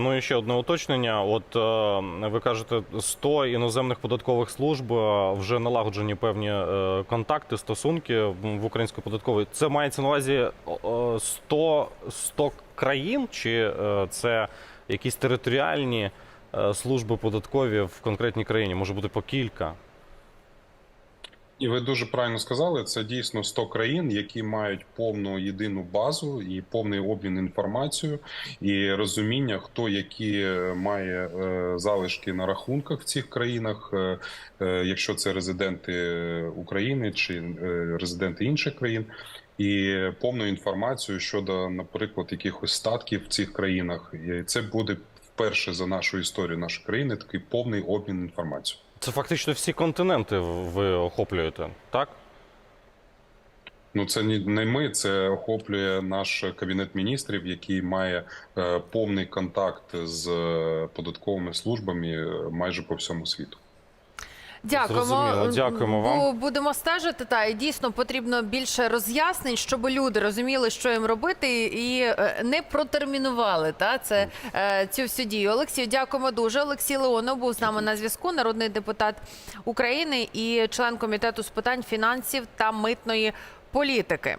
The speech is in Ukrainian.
Ну і ще одне уточнення. От е, ви кажете, 100 іноземних податкових служб е, вже налагоджені певні е, контакти, стосунки в української податкової. Це мається на увазі о, е, 100, 100 країн, чи це якісь територіальні служби податкові в конкретній країні? Може бути по кілька. І ви дуже правильно сказали, це дійсно 100 країн, які мають повну єдину базу і повний обмін інформацією і розуміння, хто які е, має е, залишки на рахунках в цих країнах, е, якщо це резиденти України чи резиденти інших країн. І повну інформацію щодо, наприклад, якихось статків в цих країнах, і це буде вперше за нашу історію нашої країни такий повний обмін інформацією. Це фактично всі континенти ви охоплюєте, так? Ну, це не ми, це охоплює наш кабінет міністрів, який має е, повний контакт з е, податковими службами е, майже по всьому світу. Дякуємо. Зрозуміло. Дякуємо вам. Будемо стежити. Та і дійсно потрібно більше роз'яснень, щоб люди розуміли, що їм робити, і е, не протермінували та це е, цю всю дію. Олексію, дякуємо дуже. Олексій Леонов був з нами на зв'язку. Народний депутат України і член комітету з питань фінансів та митної політики.